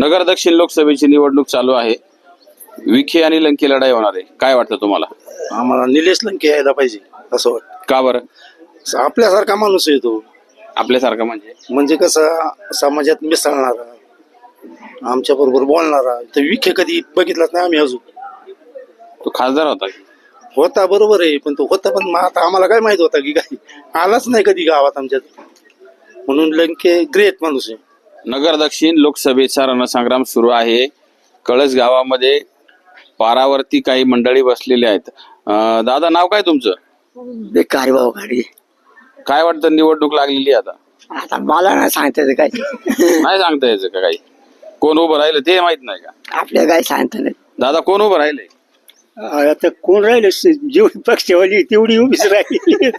नगर दक्षिण लोकसभेची निवडणूक चालू आहे. विखे आणि लंके लढाई होणार आहे. काय वाटतं तुम्हाला? आम्हाला निलेश लंके यायला पाहिजे असं वाटतं. का बरं? आपल्यासारखा माणूस आहे तो. आपल्यासारखं म्हणजे? म्हणजे कसं समाजात मिसळणारा आमच्या बरोबर बोलणारा तर विखे कधी बघितलाच नाही आम्ही अजून. तो खासदार होता होता बरोबर आहे पण तो होता पण मग आता आम्हाला काय माहीत होता की काय? आलाच नाही कधी गावात आमच्यात. म्हणून लंके ग्रेट माणूस आहे. नगर दक्षिण लोकसभेचा रणसंग्राम सुरू आहे. कळस गावामध्ये पारावरती काही मंडळी बसलेली आहेत. अं, दादा नाव काय तुमचं? बेकार भाऊ गाडी. काय वाटतं निवडणूक लागलेली आहे आता? आता मला नाही सांगता येत काय नाही सांगता यायचं का काही? कोण उभं राहिलं ते माहीत नाही का? आपल्या काय सांगता नाही. दादा कोण उभं राहिले? आता कोण राहिले? जेवढी पक्षवाली तेवढी उभीच राहिली.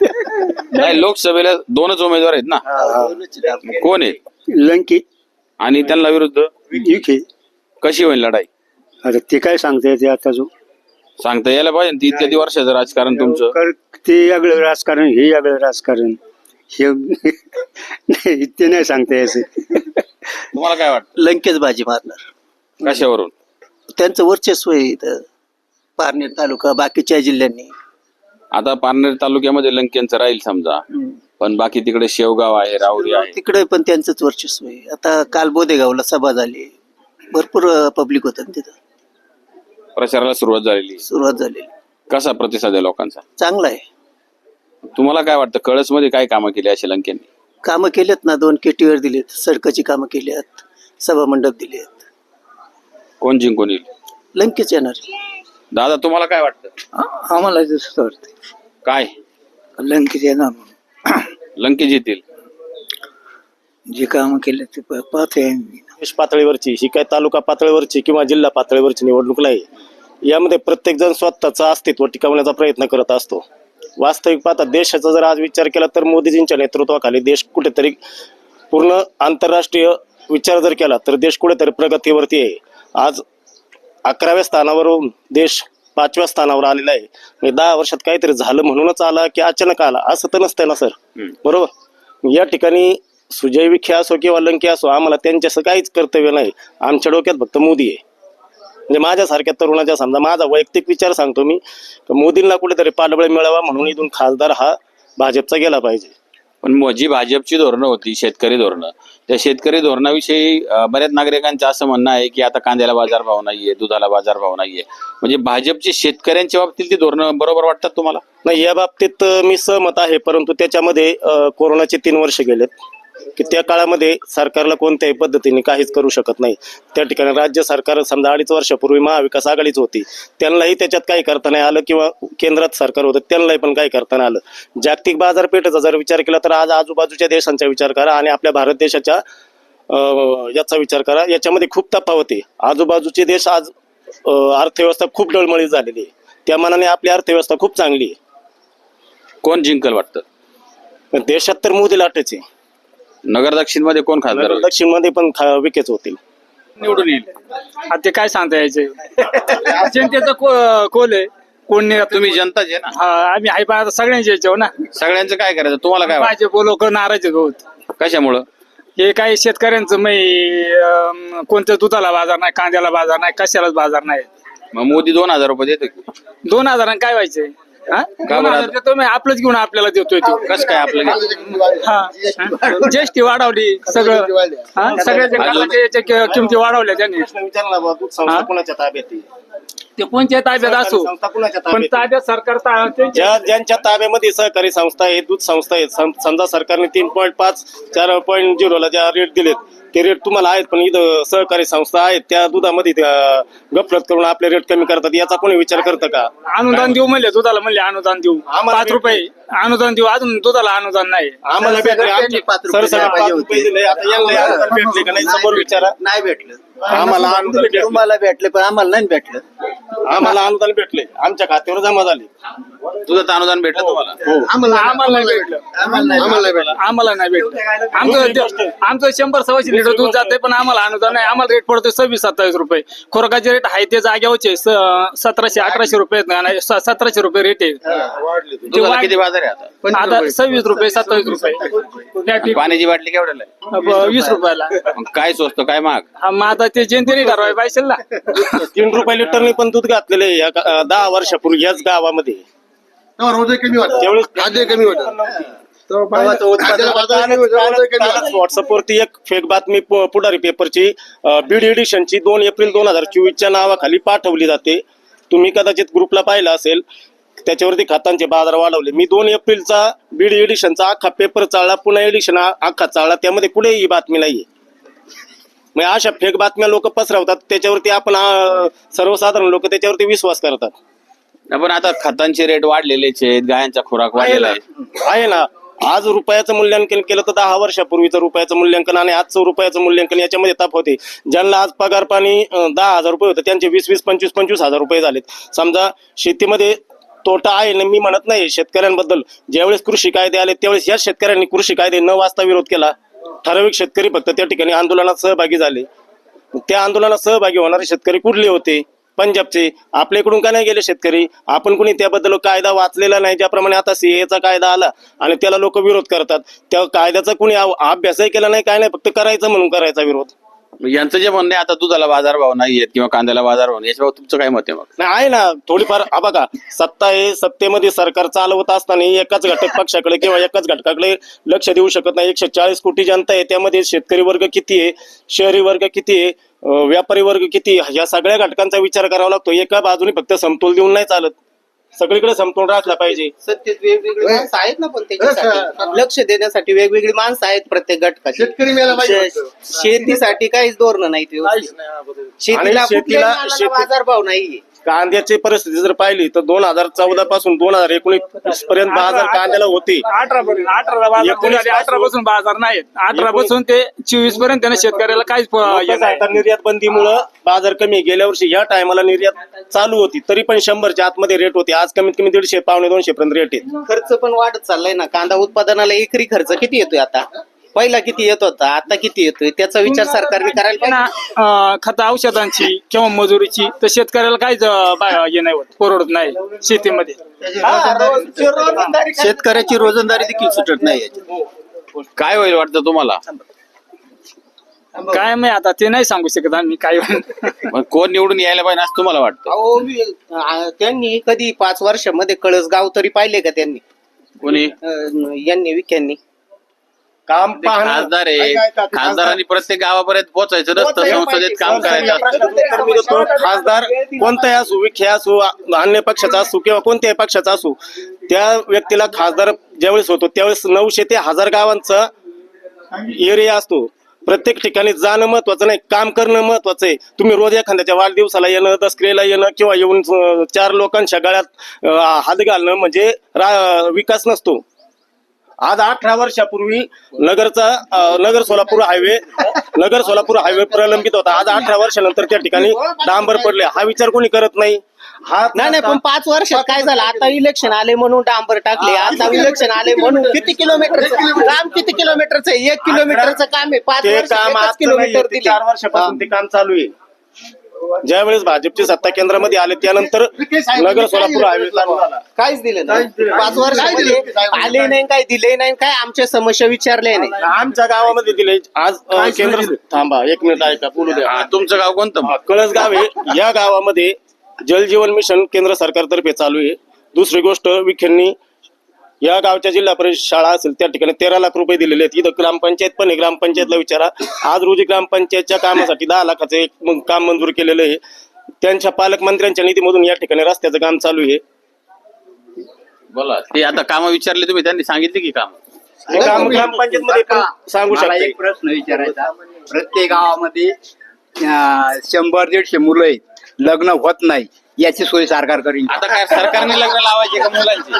नाही लोकसभेला दोनच उमेदवार आहेत ना? कोण आहे लंके आणि त्यांना विरुद्ध विखे कशी होईल लढाई? आता ते काय सांगता येते आता जो सांगता यायला पाहिजे ना, ती इतक्या वर्षाचं राजकारण तुमचं. कर- ते वेगळं राजकारण हे वेगळं राजकारण. हे नाही ते नाही सांगता यायचं. तुम्हाला काय वाटतं? लंकेच बाजी मारणार. कशावरून? त्यांचं वर्चस्व आहे इथं. पारनेर तालुका बाकीच्या जिल्ह्यांनी. आता पारनेर तालुक्यामध्ये लंकेंचं राहील समजा. पण बाकी तिकडे शेवगाव आहे राहुरी आहे. तिकडे पण त्यांचंच वर्चस्व आहे. आता काल बोदेगावला सभा झाली. भरपूर पब्लिक होतं ना तिथं. प्रचाराला सुरुवात झालेली. सुरुवात झाली कसा प्रतिसाद आहे लोकांचा? चांगला आहे. तुम्हाला काय वाटतं कळसमध्ये काय कामं केली अशी लंकेंनी? कामं केलेत ना दोन केटीवर दिलेत सडकाची कामं केली आहेत सभा मंडप दिले आहेत कोण जिंकून येईल? लंकेच येणार. दादा तुम्हाला काय वाटतं? आम्हाला वाटतं काय? लंकेच येणार म्हणून लंके जितील जे काम केले ते प- आम्ही. देश पातळीवरची ही काय तालुका पातळीवरची किंवा जिल्हा पातळीवरची निवडणूक नाही यामध्ये प्रत्येक जण स्वतःचं अस्तित्व टिकवण्याचा प्रयत्न करत असतो. वास्तविक पाहता देशाचा जर आज विचार केला तर मोदीजींच्या नेतृत्वाखाली देश कुठेतरी पूर्ण आंतरराष्ट्रीय विचार जर केला तर देश कुठेतरी प्रगतीवरती आहे. आज अकराव्या स्थानावरून देश पाचव्या स्थानावर आलेला आहे. दहा वर्षात काहीतरी झालं म्हणूनच आला की अचानक आला? असं तर नसतंय ना सर. बरोबर? या ठिकाणी सुजय विखे असो किंवा लंके असो आम्हाला त्यांच्याचं काहीच कर्तव्य नाही. आमच्या डोक्यात फक्त मोदी आहे. म्हणजे माझ्यासारख्या तरुणाच्या समजा माझा वैयक्तिक विचार सांगतो मी मोदींना कुठेतरी पाठबळ मिळावा म्हणून इथून खासदार हा भाजपचा गेला पाहिजे. पण जी भाजपची धोरणं होती शेतकरी धोरणं. त्या शेतकरी धोरणाविषयी बऱ्याच नागरिकांचं असं म्हणणं आहे की आता कांद्याला बाजारभाव नाहीये दुधाला बाजारभाव नाहीये. म्हणजे भाजपची शेतकऱ्यांच्या बाबतीत ती धोरणं बरोबर वाटतात तुम्हाला? नाही या बाबतीत मी सहमत आहे परंतु त्याच्यामध्ये कोरोनाचे तीन वर्ष गेलेत. की त्या काळामध्ये सरकारला कोणत्याही पद्धतीने काहीच करू शकत नाही. त्या ठिकाणी राज्य सरकार समजा अडीच वर्षापूर्वी महाविकास आघाडीच होती. त्यांनाही त्याच्यात काही करता नाही आलं किंवा केंद्रात सरकार होतं त्यांनाही पण काही करता नाही आलं. जागतिक बाजारपेठेचा जर विचार केला तर आज आजूबाजूच्या देशांचा विचार करा आणि आपल्या भारत देशाच्या अं, याचा विचार करा. याच्यामध्ये खूप तफावत आहे. आजूबाजूचे देश आज अर्थव्यवस्था खूप डळमळीत झालेली आहे. त्या मानाने आपली अर्थव्यवस्था खूप चांगली आहे. कोण जिंकल वाटतं? देशात तर मोदी लाटेच आहे. नगर दक्षिणमध्ये कोण खासदार होईल? दक्षिणमध्ये पण खा- विकेच होतील. निवडून येईल. आता ते काय सांगता यायचे? जनतेचं को- कोल आहे. कोण नाही राहत. तुम्ही जनताच आहे ना? हा, आम्ही आहे पण आता सगळ्यांच्या याच्यावर ना. सगळ्यांचं काय करायचं? तुम्हाला काय वाटतं? भाजप लोक नाराज आहेत बहुत. कशामुळं? हे काही शेतकऱ्यांचं मै कोणत्या दुधाला बाजार नाही कांद्याला बाजार नाही कशालाच बाजार नाही. मग मोदी दोन हजार रुपये देतो की दोन हजारांना काय व्हायचंय? हा? दोन बरं? हजार देतो मी आपलंच घेऊन आपल्याला देतोय तो कसं काय आपलं हा. जीएसटी वाढवली सगळं हा सगळ्या जगाच्या याच्या कि- किमती वाढवल्या त्यांनी विचारला बा, दूध संस्था हा? कुणाच्या ताब्यात आहे? ते कोणत्या ताब्यात असो संस्था कुणाच्या पण ताब्यात? सरकार ता- त्यांच्या- ज्या ज्यांच्या ताब्यामध्ये सहकारी संस्था आहेत दूध संस्था आहेत सम- समजा सरकारने तीन पॉईंट पाच चार पॉईंट झिरोला ज्या रेट दिलेत ते रेट तुम्हाला आहेत पण इथं सहकारी संस्था आहेत त्या दुधामध्ये त्या गफलत करून आपले रेट कमी करतात याचा कोणी विचार करतं का? अनुदान देऊ म्हणले दुधाला म्हणले अनुदान देऊ. आम्हाला पाच रुपये अनुदान देऊ अजून दुधाला अनुदान नाही. आम्हाला भेटले त्यांनी पाच रुपये सरसकट द्यायला पाच पाहिजे रुपये दिले आता यांना अनुदान भेटले का नाही समोर विचारा. नाही भेटलं. आम्हाला अनुदान भेटले. तुम्हाला भेटले पण आम्हाला नाही भेटलं. आम्हाला अनुदान भेटले. आमच्या खात्यावर जमा झाले. तुझं अनुदान भेटलं तुम्हाला? आम्हाला नाही भेटलं. आम्हाला नाही भेटलं. आमचं आमचं शंभर सव्वाशे लिटर दूध जाते पण आम्हाला अनुदान नाही. आम्हाला रेट पडतो सव्वीस सत्तावीस रुपये. खोरकाचे रेट आहे ते जाग्यावरचे. स- सतराशे अठराशे रुपये नाही, स- सतराशे रुपये रेट आहे. दुधाला किती बाजार आहे आता? आता सव्वीस रुपये सत्तावीस रुपये. त्या ठिक- पाण्याची बाटली केवढ्याला आहे? ब- वीस रुपयाला. मग काय स्वस्त काय महाग? हा, मग आता ते जयंतीने ठरवाय पाहिजे ना. तीन रुपये लिटरने पण दूध घातलेलं आहे. या गा- अं, दहा वर्षापूर्वी याच गावामध्ये. त्यावेळेस व्हॉट्सअपवरती एक फेक बातमी प- पुढारी पेपरची अं, बीड एडिशनची दोन एप्रिल दोन हजार चोवीसच्या नावाखाली पाठवली जाते. तुम्ही कदाचित ग्रुपला पाहिलं असेल त्याच्यावरती खतांचे बाजार वाढवले. मी दोन एप्रिलचा बीड एडिशनचा अख्खा पेपर चाळला पुन्हा एडिशन अख्खा चाळला त्यामध्ये कुठेही ही बातमी नाहीये. मग अशा फेक बातम्या लोक पसरवतात त्याच्यावरती आपण अं, सर्वसाधारण लोक त्याच्यावरती विश्वास करतात. पण आता खतांचे रेट वाढलेलेच आहेत गायांचा खुराक वाढलेला आहे. आहे ना. आज रुपयाचं मूल्यांकन केलं तर दहा वर्षापूर्वीचं रुपयाचं मूल्यांकन आणि आजचं रुपयाचं मूल्यांकन याच्यामध्ये ताप होते. ज्यांना आज पगार पाणी अं, दहा हजार रुपये होतं त्यांचे वीस वीस पंचवीस पंचवीस हजार रुपये झालेत. समजा शेतीमध्ये तोटा आहे ना मी म्हणत नाही शेतकऱ्यांबद्दल. ज्यावेळेस कृषी कायदे आले त्यावेळेस या शेतकऱ्यांनी कृषी कायदे न वाचता विरोध केला. ठराविक शेतकरी फक्त त्या ठिकाणी आंदोलनात सहभागी झाले. त्या आंदोलनात सहभागी होणारे शेतकरी कुठले होते? पंजाबचे. आपल्याकडून का नाही गेले शेतकरी? आपण कुणी त्याबद्दल कायदा वाचलेला नाही ज्याप्रमाणे आता सीएचा कायदा आला आणि त्याला लोक विरोध करतात. त्या कायद्याचा कुणी अभ्यासही केला नाही काय नाही फक्त करायचं म्हणून करायचा विरोध. म्हणजे यांचं जे म्हणणं आहे आता दुधाला बाजारभाव नाहीयेत किंवा कांद्याला बाजारभाव नाही याच्यावर तुमचं काय मत आहे मग? नाही आहे ना थोडीफार हा बघा सत्ता हे सत्तेमध्ये सरकार चालवत असताना एकाच घटक पक्षाकडे किंवा एकाच घटकाकडे लक्ष देऊ शकत नाही. एकशे चाळीस कोटी जनता आहे त्यामध्ये शेतकरी वर्ग किती आहे शहरी वर्ग किती आहे अं, व्यापारी वर्ग किती आहे? या सगळ्या घटकांचा विचार करावा लागतो. एका बाजूने फक्त समतोल देऊन नाही चालत. सगळीकडे समतोल राखला पाहिजे. सत्तेत वेगवेगळी माणसं आहेत ना पण त्याच्यासाठी लक्ष देण्यासाठी वेगवेगळी माणसं आहेत प्रत्येक घटकाची. शेतकरी मेला पाहिजे शे- शेतीसाठी काहीच धोरण नाहीत व्यवस्थित. शेतीला शेतीला- शेती- बाजारभाव नाहीये. कांद्याची परिस्थिती जर पाहिली तर दोन हजार चौदा पासून दोन हजार एकोणीस पर्यंत बाजार कांद्याला होते. अठरा पर्यंत अठरा बाजार एकोणीस झाले, अठरा पासून बाजार नाहीत अठरा पासून ते चोवीसपर्यंत त्यांना शेतकऱ्याला काहीच हे नाही. निर्यात बंदीमुळं बाजार कमी. गेल्या वर्षी या टायमाला निर्यात चालू होती. तरी पण शंभरच्या आतमध्ये रेट होते. आज कमीत कमी दीडशे पावणे दोनशे पर्यंत रेट आहे. खर्च पण वाढत चाललाय ना. कांदा उत्पादनाला एकरी खर्च किती येतोय आता? पहिला किती येत होता आता किती येतोय? त्याचा विचार सरकारने करायला ना पाहिजे. अं, खत औषधांची किंवा मजुरीची तर शेतकऱ्याला काहीच अं, बा- हे नाही होत परवडत नाही शेतीमध्ये. हा, काय- शेतकऱ्याची रोजंदारी देखील सुटत नाही याच्यात. काय होईल वाटतं तुम्हाला? काय नाही आता ते नाही सांगू शकत आम्ही काय मग कोण निवडून यायला पाहिजे असं तुम्हाला वाटतं? अहो, वि- आ, त्यांनी कधी पाच वर्षामध्ये कळस गाव तरी पाहिले का त्यांनी? कोणी? अं, यांनी विख्यांनी काम ते खासदार आहे खासदारांनी प्रत्येक गावापर्यंत पोहोचायचं नसतं. संसदेत काम करायचं असतं. तर मी देतो, खासदार कोणताही असू विखे असू अन्य पक्षाचा असू किंवा कोणत्याही पक्षाचा असू त्या व्यक्तीला खासदार ज्यावेळेस होतो त्यावेळेस नऊशे ते हजार गावांचा एरिया असतो. प्रत्येक ठिकाणी जाणं महत्वाचं नाही काम करणं महत्वाचं आहे. तुम्ही रोज एखाद्याच्या वाढदिवसाला येणं दसऱ्याला येणं किंवा येऊन अं, चार लोकांच्या गळ्यात अं, हात घालणं म्हणजे रा- विकास नसतो. आज अठरा वर्षापूर्वी नगरचा अं, नगर सोलापूर हायवे नगर सोलापूर हायवे प्रलंबित होता. आज अठरा वर्षानंतर त्या ठिकाणी डांबर पडले. हा विचार कोणी करत नाही? हा नाही नाही पण पाच वर्षात काय झालं? आता इलेक्शन आले म्हणून डांबर टाकले. आता इलेक्शन आले म्हणून किती किलोमीटरचं? काम किती किलोमीटरचं आहे? एक किलोमीटरचं काम आहे. पाच ते काम एकच किलोमीटर दिले. चार वर्षापासून ते काम चालू आहे. ज्या वेळेस भाजपची सत्ता केंद्रामध्ये आले त्यानंतर नगर सोलापूर हायवे चालू झाला. काहीच दिलं नाही. पाच वर्षामध्ये आले नाही काय दिले नाही काय आमच्या समस्या विचारले नाही. आमच्या गावामध्ये दिले. आज अं, केंद्र थांबा एक मिनिट ऐका बोलू द्या. हा, तुमचं गाव कोणतं? मग? कळस गाव आहे. या गावामध्ये जल जीवन मिशन केंद्र सरकारतर्फे चालू आहे. दुसरी गोष्ट विखेंनी या गावच्या जिल्हा परिषद शाळा असेल त्या ठिकाणी तेरा लाख रुपये दिलेले आहेत. इथं ग्रामपंचायत पण आहे. ग्रामपंचायतला विचारा. आज रोजी ग्रामपंचायतच्या कामासाठी दहा लाखाचं काम मंजूर केलेलं आहे. त्यांच्या पालकमंत्र्यांच्या निधीमधून या ठिकाणी रस्त्याचं काम चालू आहे. बोला. ते आता काम विचारले तुम्ही त्यांनी सांगितले की काम? हे काम ग्रामपंचायतमध्ये पण सांगू मला शकते. एक प्रश्न विचारायचा. प्रत्येक गावामध्ये अं, शंभर दीडशे मुलं आहेत. लग्न होत नाही. याची सोय सरकार करीन आता काय सरकारने लग्न लावायचे का मुलांची?